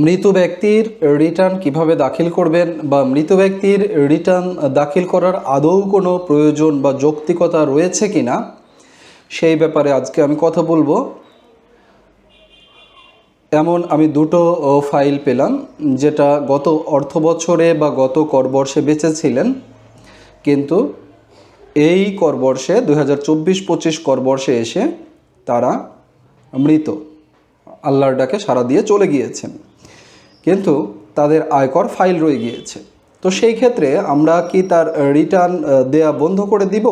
মৃত ব্যক্তির রিটার্ন কীভাবে দাখিল করবেন বা মৃত ব্যক্তির রিটার্ন দাখিল করার আদৌ কোনো প্রয়োজন বা যৌক্তিকতা রয়েছে কি না সেই ব্যাপারে আজকে আমি কথা বলব। এমন আমি দুটো ফাইল পেলাম, যেটা গত অর্থ বছরে বা গত করবর্ষে বেঁচেছিলেন। কিন্তু এই করবর্ষে দু হাজার চব্বিশ পঁচিশ করবর্ষে এসে তারা মৃত। আল্লাহর ডাকে সাড়া দিয়ে চলে গিয়েছেন। কিন্তু তাদের আয়কর ফাইল রয়ে গিয়েছে। তো সেই ক্ষেত্রে আমরা কি তার রিটার্ন দেয়া বন্ধ করে দিব?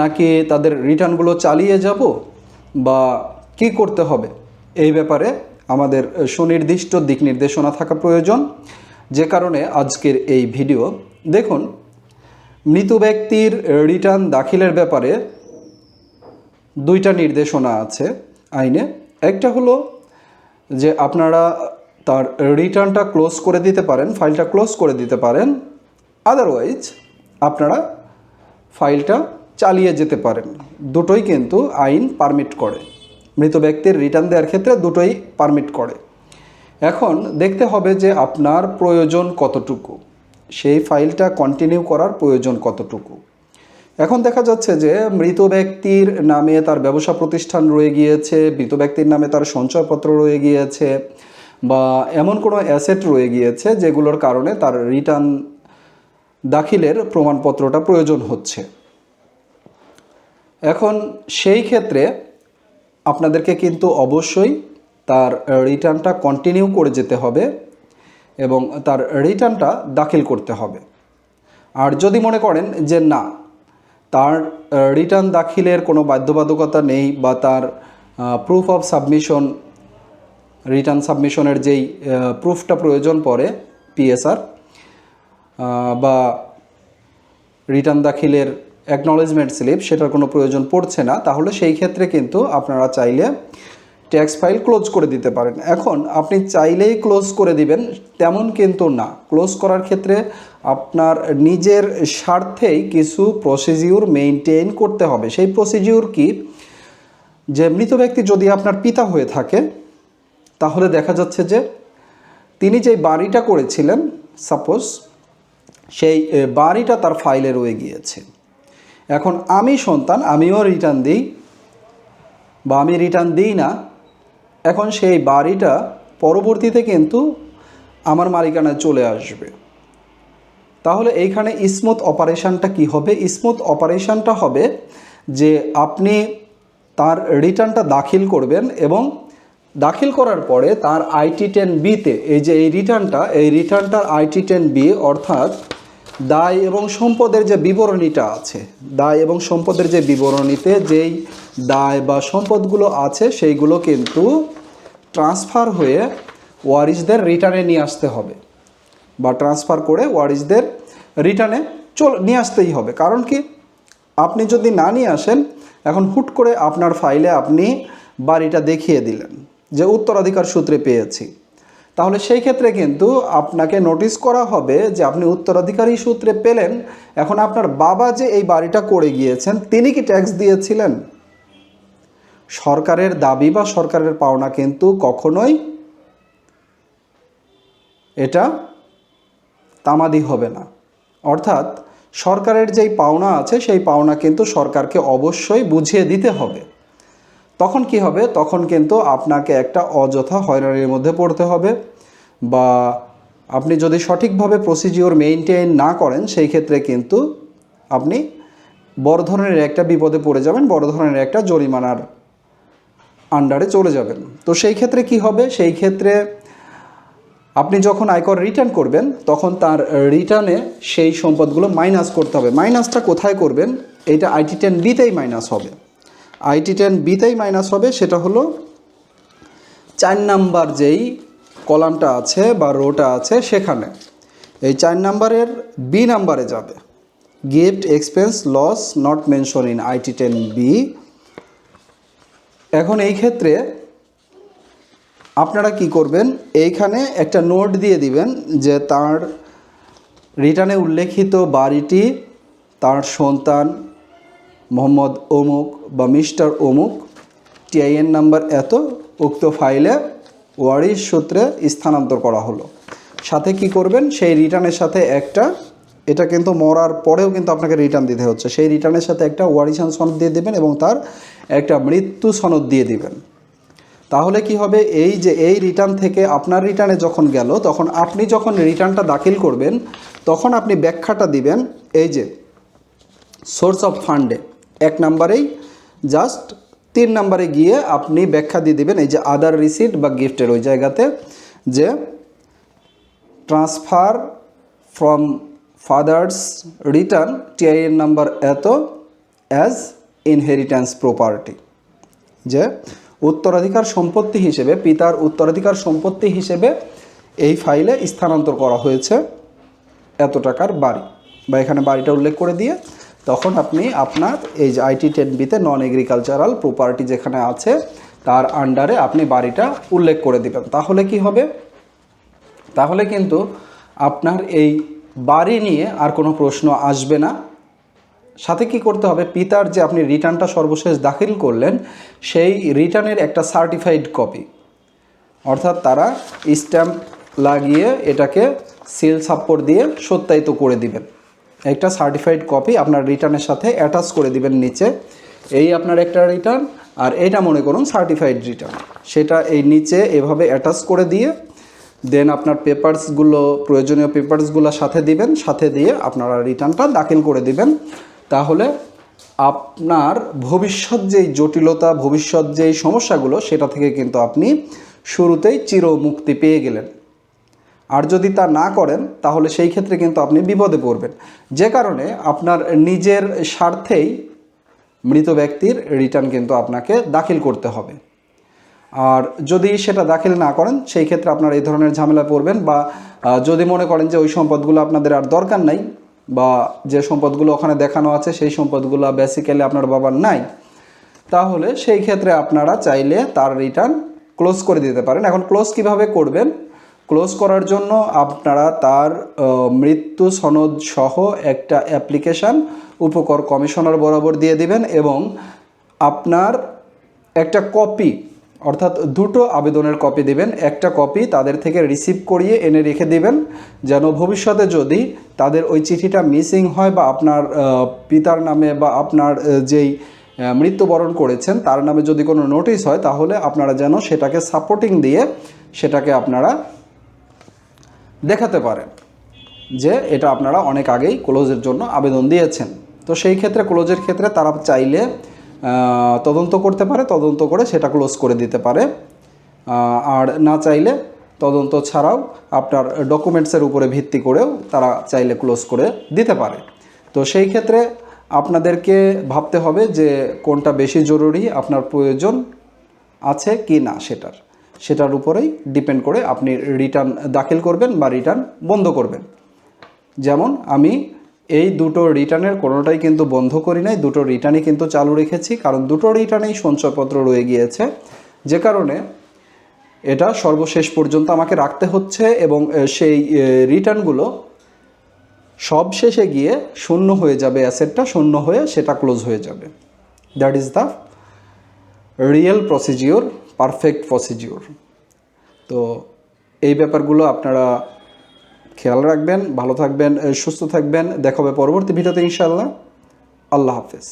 নাকি তাদের রিটার্নগুলো চালিয়ে যাব? বা কি করতে হবে? এই ব্যাপারে আমাদের সুনির্দিষ্ট দিক নির্দেশনা থাকা প্রয়োজন। যে কারণে আজকের এই ভিডিও, দেখুন, মৃত ব্যক্তির রিটার্ন দাখিলের ব্যাপারে দুইটা নির্দেশনা আছে আইনে। একটা হলো যে আপনারা তার রিটার্নটা ক্লোজ করে দিতে পারেন ফাইলটা ক্লোজ করে দিতে পারেন। আদারওয়াইজ আপনারা ফাইলটা চালিয়ে যেতে পারেন। দুটোই কিন্তু আইন পারমিট করে। মৃত ব্যক্তির রিটার্ন দেওয়ার ক্ষেত্রে দুটোই পারমিট করে। এখন দেখতে হবে যে আপনার প্রয়োজন কতটুকু। সেই ফাইলটা কন্টিনিউ করার প্রয়োজন কতটুকু। এখন দেখা যাচ্ছে যে মৃত ব্যক্তির নামে তার ব্যবসা প্রতিষ্ঠান রয়ে গিয়েছে, মৃত ব্যক্তির নামে তার সঞ্চয়পত্র রয়ে গিয়েছে। বা এমন কোনো অ্যাসেট রয়ে গিয়েছে যেগুলোর কারণে তার রিটার্ন দাখিলের প্রমাণপত্রটা প্রয়োজন হচ্ছে। এখন সেই ক্ষেত্রে আপনাদেরকে কিন্তু অবশ্যই তার রিটার্নটা কন্টিনিউ করে যেতে হবে এবং তার রিটার্নটা দাখিল করতে হবে। আর যদি মনে করেন যে না, তার রিটার্ন দাখিলের কোনো বাধ্যবাধকতা নেই বা তার প্রুফ অফ সাবমিশন রিটার্ন সাবমিশনের যেই প্রুফটা প্রয়োজন পড়ে পিএসআর বা রিটার্ন দাখিলের অ্যাকনলেজমেন্ট স্লিপ সেটার কোনো প্রয়োজন পড়ছে না, তাহলে সেই ক্ষেত্রে কিন্তু আপনারা চাইলে ট্যাক্স ফাইল ক্লোজ করে দিতে পারেন। এখন আপনি চাইলেই ক্লোজ করে দিবেন, তেমন কিন্তু না। ক্লোজ করার ক্ষেত্রে আপনার নিজের স্বার্থেই কিছু প্রসিজিউর মেনটেন করতে হবে। সেই প্রসিজিউর কি? যে মৃত ব্যক্তি যদি আপনার পিতা হয়ে থাকে তাহলে দেখা যাচ্ছে যে তিনি যে বাড়িটা করেছিলেন সাপোজ সেই বাড়িটা তার ফাইলে রয়ে গিয়েছে। এখন আমি সন্তান, আমিও রিটার্ন দিই বা আমি রিটার্ন দিই না, এখন সেই বাড়িটা পরবর্তীতে কিন্তু আমার মালিকানায় চলে আসবে। তাহলে এইখানে স্মুথ অপারেশানটা কি হবে? স্মুথ অপারেশনটা হবে যে আপনি তার রিটার্নটা দাখিল করবেন এবং দাখিল করার পরে তার আইটি টেন বিতে এই যে এই রিটার্নটা, এই রিটার্নটার আইটি টেন বি অর্থাৎ দায় এবং সম্পদের যে বিবরণীটা আছে, দায় এবং সম্পদের যে বিবরণীতে যেই দায় বা সম্পদগুলো আছে সেইগুলো কিন্তু ট্রান্সফার হয়ে ওয়ারিসদের রিটার্নে নিয়ে আসতে হবে বা ট্রান্সফার করে ওয়ারিসদের রিটার্নে চল, নিয়ে আসতেই হবে। কারণ কি? আপনি যদি না নিয়ে আসেন, এখন হুট করে আপনার ফাইলে আপনি বাড়িটা দেখিয়ে দিলেন। যে উত্তরাধিকার সূত্রে পেয়েছি। তাহলে সেই ক্ষেত্রে কিন্তু আপনাকে নোটিশ করা হবে যে আপনি উত্তরাধিকারী সূত্রে পেলেন। এখন আপনার বাবা যে এই বাড়িটা করে গিয়েছেন, তিনি কি ট্যাক্স দিয়েছিলেন? সরকারের দাবি বা সরকারের পাওনা কিন্তু কখনোই এটা তামাদি হবে না। অর্থাৎ সরকারের যেই পাওনা আছে, সেই পাওনা কিন্তু সরকারকে অবশ্যই বুঝিয়ে দিতে হবে। তখন কি হবে? তখন কিন্তু আপনাকে একটা অযথা হয়রানির মধ্যে পড়তে হবে বা আপনি যদি সঠিকভাবে প্রসিজিওর মেনটেন না করেন, সেই ক্ষেত্রে কিন্তু আপনি বড় ধরনের একটা বিপদে পড়ে যাবেন, বড় ধরনের একটা জরিমানার আন্ডারে চলে যাবেন। তো সেই ক্ষেত্রে কি হবে? সেই ক্ষেত্রে আপনি যখন আয়কর রিটার্ন করবেন, তখন তার রিটার্নে সেই সম্পদগুলো মাইনাস করতে হবে। মাইনাসটা কোথায় করবেন? এইটা আইটি টেন বিতেই মাইনাস হবে। আইটি টেন বিতেই মাইনাস হবে, সেটা হলো চার নাম্বার যেই কলামটা আছে বা রোটা আছে সেখানে। এই চার নাম্বারের বি নাম্বারে যাবে। Gift expense loss not mention in IT ten B এখন এই ক্ষেত্রে আপনারা কি করবেন, এইখানে একটা নোট দিয়ে দিবেন যে তার রিটার্নে উল্লেখিত বাড়িটি, তার সন্তান মোহাম্মদ অমুক বা মিস্টার অমুক, টিআইএন নাম্বার এত, উক্ত ফাইলে ওয়ারিশ সূত্রে স্থানান্তর করা হলো। সাথে কি করবেন? সেই রিটার্নের সাথে একটা, এটা কিন্তু মরার পরেও কিন্তু আপনাকে রিটার্ন দিতে হচ্ছে। সেই রিটার্নের সাথে একটা ওয়ারিশান সনদ দিয়ে দেবেন এবং তার একটা মৃত্যু সনদ দিয়ে দিবেন। তাহলে কি হবে? এই যে এই রিটার্ন থেকে আপনার রিটার্নে যখন গেল, তখন আপনি যখন রিটার্নটা দাখিল করবেন, তখন আপনি ব্যাখ্যাটা দিবেন, এই যে সোর্স অফ ফান্ডে এক নাম্বারেই জাস্ট তিন নাম্বারে গিয়ে আপনি ব্যাখ্যা দিয়ে দেবেন এই যে আদার রিসিট বা গিফটের ওই জায়গাতে যে transfer from father's return TIN number এত অ্যাজ ইনহেরিটেন্স প্রপার্টি যে উত্তরাধিকার সম্পত্তি হিসেবে, পিতার উত্তরাধিকার সম্পত্তি হিসেবে এই ফাইলে স্থানান্তর করা হয়েছে এত টাকার বাড়ি। বা এখানে বাড়িটা উল্লেখ করে দিয়ে তখন আপনি আপনার এই যে আইটি টেন বিতে নন এগ্রিকালচারাল প্রপার্টি যেখানে আছে, তার আন্ডারে আপনি বাড়িটা উল্লেখ করে দিবেন। তাহলে কি হবে? তাহলে কিন্তু আপনার এই বাড়ি নিয়ে আর কোনো প্রশ্ন আসবে না। সাথে কি করতে হবে? পিতার যে আপনি রিটার্নটা সর্বশেষ দাখিল করলেন, সেই রিটার্নের একটা সার্টিফাইড কপি অর্থাৎ তারা স্ট্যাম্প লাগিয়ে এটাকে সিল সাপ্পর দিয়ে সত্যায়িত করে দিবেন। একটা সার্টিফাইড কপি আপনার রিটার্নের সাথে অ্যাটাচ করে দিবেন নিচে। এই আপনার একটা রিটার্ন আর এটা মনে করুন সার্টিফাইড রিটার্ন সেটা এই নিচে এভাবে অ্যাটাচ করে দিয়ে দেন আপনার পেপারসগুলো প্রয়োজনীয় পেপারসগুলো সাথে দিবেন, সাথে দিয়ে আপনারা রিটার্নটা দাখিল করে দিবেন। তাহলে আপনার ভবিষ্যৎ যেই জটিলতা, ভবিষ্যৎ যেই সমস্যাগুলো, সেটা থেকে কিন্তু আপনি শুরুতেই চির মুক্তি পেয়ে গেলেন। আর যদি তা না করেন, তাহলে সেই ক্ষেত্রে কিন্তু আপনি বিপদে পড়বেন। যে কারণে আপনার নিজের স্বার্থেই মৃত ব্যক্তির রিটার্ন কিন্তু আপনাকে দাখিল করতে হবে। আর যদি সেটা দাখিল না করেন, সেই ক্ষেত্রে আপনার এই ধরনের ঝামেলা পড়বেন বা যদি মনে করেন যে ওই সম্পদগুলো আপনাদের আর দরকার নাই বা যে সম্পদগুলো ওখানে দেখানো আছে, সেই সম্পদগুলো বেসিক্যালি আপনার বাবার নাই, তাহলে সেই ক্ষেত্রে আপনারা চাইলে তার রিটার্ন ক্লোজ করে দিতে পারেন। এখন ক্লোজ কীভাবে করবেন? ক্লোজ করার জন্য আপনারা তার মৃত্যু সনদ সহ একটা অ্যাপ্লিকেশান উপকর কমিশনার বরাবর দিয়ে দিবেন এবং আপনার একটা কপি, অর্থাৎ দুটো আবেদনের কপি দিবেন। একটা কপি তাদের থেকে রিসিভ করিয়ে এনে রেখে দিবেন, যেন ভবিষ্যতে যদি তাদের ওই চিঠিটা মিসিং হয় বা আপনার পিতার নামে বা আপনার যেই মৃত্যুবরণ করেছেন, তার নামে যদি কোনো নোটিশ হয়, তাহলে আপনারা যেন সেটাকে সাপোর্টিং দিয়ে সেটাকে আপনারা দেখাতে পারেন যে এটা আপনারা অনেক আগেই ক্লোজের জন্য আবেদন দিয়েছেন। তো সেই ক্ষেত্রে ক্লোজের ক্ষেত্রে তারা চাইলে তদন্ত করতে পারে, তদন্ত করে সেটা ক্লোজ করে দিতে পারে। আর না চাইলে তদন্ত ছাড়াও আপনার ডকুমেন্টসের উপরে ভিত্তি করেও তারা চাইলে ক্লোজ করে দিতে পারে। তো সেই ক্ষেত্রে আপনাদেরকে ভাবতে হবে যে কোনটা বেশি জরুরি, আপনার প্রয়োজন আছে কি না সেটার। সেটার উপরেই ডিপেন্ড করে আপনি রিটার্ন দাখিল করবেন বা রিটার্ন বন্ধ করবেন। যেমন আমি এই দুটো রিটার্নের কোনোটাই কিন্তু বন্ধ করি নাই, দুটো রিটার্নই কিন্তু চালু রেখেছি, কারণ দুটো রিটার্নেই সঞ্চয়পত্র রয়ে গিয়েছে। যে কারণে এটা সর্বশেষ পর্যন্ত আমাকে রাখতে হচ্ছে এবং সেই রিটার্নগুলো সব শেষে গিয়ে শূন্য হয়ে যাবে অ্যাসেটটা শূন্য হয়ে সেটা ক্লোজ হয়ে যাবে। That is the real procedure perfect procedure তো এই ব্যাপারগুলো আপনারা খেয়াল রাখবেন, ভালো থাকবেন সুস্থ থাকবেন। দেখাবে পরবর্তী ভিডিওতে ইনশাল্লাহ আল্লাহ হাফেজ।